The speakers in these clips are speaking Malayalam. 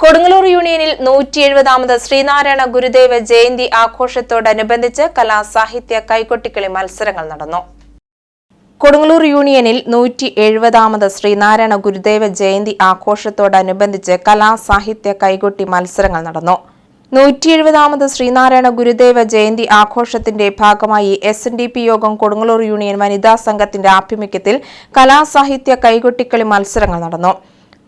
കൊടുങ്ങല്ലൂർ യൂണിയനിൽ നൂറ്റി എഴുപതാമത് ശ്രീനാരായണ ഗുരുദേവ ജയന്തി ആഘോഷത്തോടനുബന്ധിച്ച് കലാസാഹിത്യ കൈകൊട്ടിക്കളി മത്സരങ്ങൾ നടന്നു. കൊടുങ്ങല്ലൂർ യൂണിയനിൽ നൂറ്റി എഴുപതാമത് ശ്രീനാരായണ ഗുരുദേവ ജയന്തി ആഘോഷത്തോടനുബന്ധിച്ച് കലാസാഹിത്യ കൈകൊട്ടി മത്സരങ്ങൾ നടന്നു. നൂറ്റി എഴുപതാമത് ശ്രീനാരായണ ഗുരുദേവ ജയന്തി ആഘോഷത്തിന്റെ ഭാഗമായി എസ് എൻ ഡി പി യോഗം കൊടുങ്ങല്ലൂർ യൂണിയൻ വനിതാ സംഘത്തിന്റെ ആഭിമുഖ്യത്തിൽ കലാസാഹിത്യ കൈകൊട്ടിക്കളി മത്സരങ്ങൾ നടന്നു.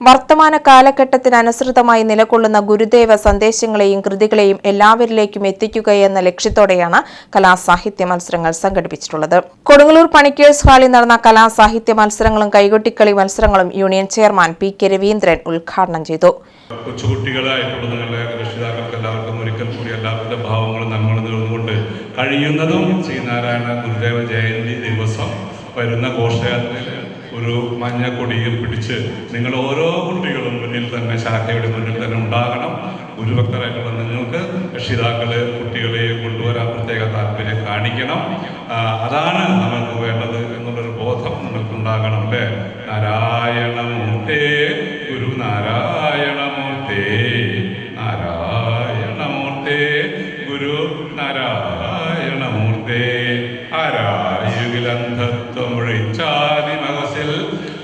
വർത്തമാന കാലഘട്ടത്തിനനുസൃതമായി നിലകൊള്ളുന്ന ഗുരുദേവ സന്ദേശങ്ങളെയും കൃതികളെയും എല്ലാവരിലേക്കും എത്തിക്കുകയെന്ന ലക്ഷ്യത്തോടെയാണ് കലാസാഹിത്യ മത്സരങ്ങൾ സംഘടിപ്പിച്ചിട്ടുള്ളത്. കൊടുങ്ങല്ലൂർ പണിക്കേഴ്സ് ഹാളിൽ നടന്ന കലാസാഹിത്യ മത്സരങ്ങളും കൈകൊട്ടിക്കളി മത്സരങ്ങളും union chairman P K Raveendran ഉദ്ഘാടനം ചെയ്തു. എല്ലാവർക്കും ഒരിക്കൽ കൂടി ഭാവങ്ങളും കഴിയുന്നതും ശ്രീനാരായണ ഗുരുദേവ ജയന്തി ദിവസം വരുന്ന ഘോഷയാത്രയിൽ ഒരു മഞ്ഞ കൊടിയിൽ പിടിച്ച് നിങ്ങൾ ഓരോ കുട്ടികളും മുന്നിൽ തന്നെ ശാഖയുടെ മുന്നിൽ തന്നെ ഉണ്ടാകണം. ഗുരുഭക്തരായിട്ടുള്ള നിങ്ങൾക്ക് രക്ഷിതാക്കളെ കുട്ടികളെ കൊണ്ടുവരാൻ പ്രത്യേക താല്പര്യം കാണിക്കണം. അതാണ് നമുക്ക് വേണ്ടത് എന്നുള്ളൊരു ബോധം നിങ്ങൾക്കുണ്ടാകണം അല്ലേ? നാരായണമൂർത്തേ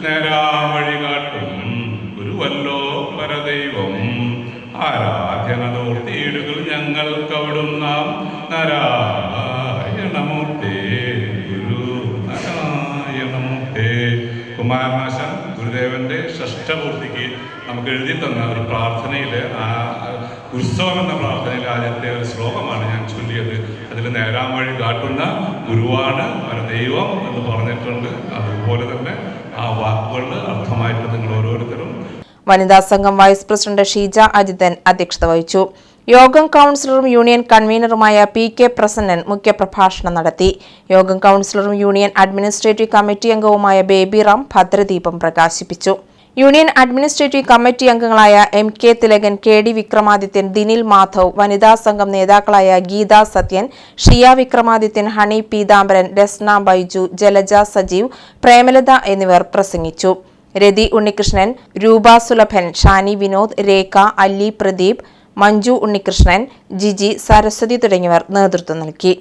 നേരാവഴി കാട്ടും ഗുരുവല്ലോ പരദൈവം. ആരാധ്യനതോർത്തിയിടുകൾ ഞങ്ങൾക്കവിടും നാം. നാരായണമൂർത്തേ ഗുരു നാരായണമൂർത്തേ. കുമാരനാശൻ ഗുരുദേവന്റെ ഷഷ്ടപൂർത്തിക്ക് നമുക്ക് എഴുതി തന്ന ഒരു പ്രാർത്ഥനയിൽ ആ ഉത്സവം എന്ന പ്രാർത്ഥനയിൽ ആദ്യത്തെ ഒരു ശ്ലോകമാണ് ഞാൻ ചൊല്ലിയത്. അതിൽ നേരാൻ വഴി കാട്ടുന്ന ഗുരുവാണ് പരദൈവം എന്ന് പറഞ്ഞിട്ടുണ്ട്. അതുപോലെ തന്നെ ആ വാക്കുകളിൽ അർത്ഥമായിട്ട് നിങ്ങൾ ഓരോരുത്തരും വനിതാ സംഘം വൈസ് പ്രസിഡന്റ് ഷീജ അജിതൻ അധ്യക്ഷത വഹിച്ചു. യോഗം കൗൺസിലറും യൂണിയൻ കൺവീനറുമായ പി കെ പ്രസന്നൻ മുഖ്യപ്രഭാഷണം നടത്തി. യോഗം കൗൺസിലറും യൂണിയൻ അഡ്മിനിസ്ട്രേറ്റീവ് കമ്മിറ്റി അംഗവുമായ ബേബിറാം ഭദ്രദീപം പ്രകാശിപ്പിച്ചു. യൂണിയൻ അഡ്മിനിസ്ട്രേറ്റീവ് കമ്മിറ്റി അംഗങ്ങളായ M K Thilakan K D Vikramadithyan Dinil Madhav വനിതാ സംഘം നേതാക്കളായ ഗീത സത്യൻ ഷിയ വിക്രമാദിത്യൻ ഹണി പീതാംബരൻ രസ്ന ബൈജു ജലജ സജീവ് പ്രേമലത എന്നിവർ പ്രസംഗിച്ചു. രതി ഉണ്ണികൃഷ്ണൻ രൂപ സുലഭൻ ഷാനി വിനോദ് രേഖ അല്ലി പ്രദീപ് മഞ്ജു ഉണ്ണികൃഷ്ണൻ ജിജി സരസ്വതി തുടങ്ങിയവർ നേതൃത്വം നൽകി.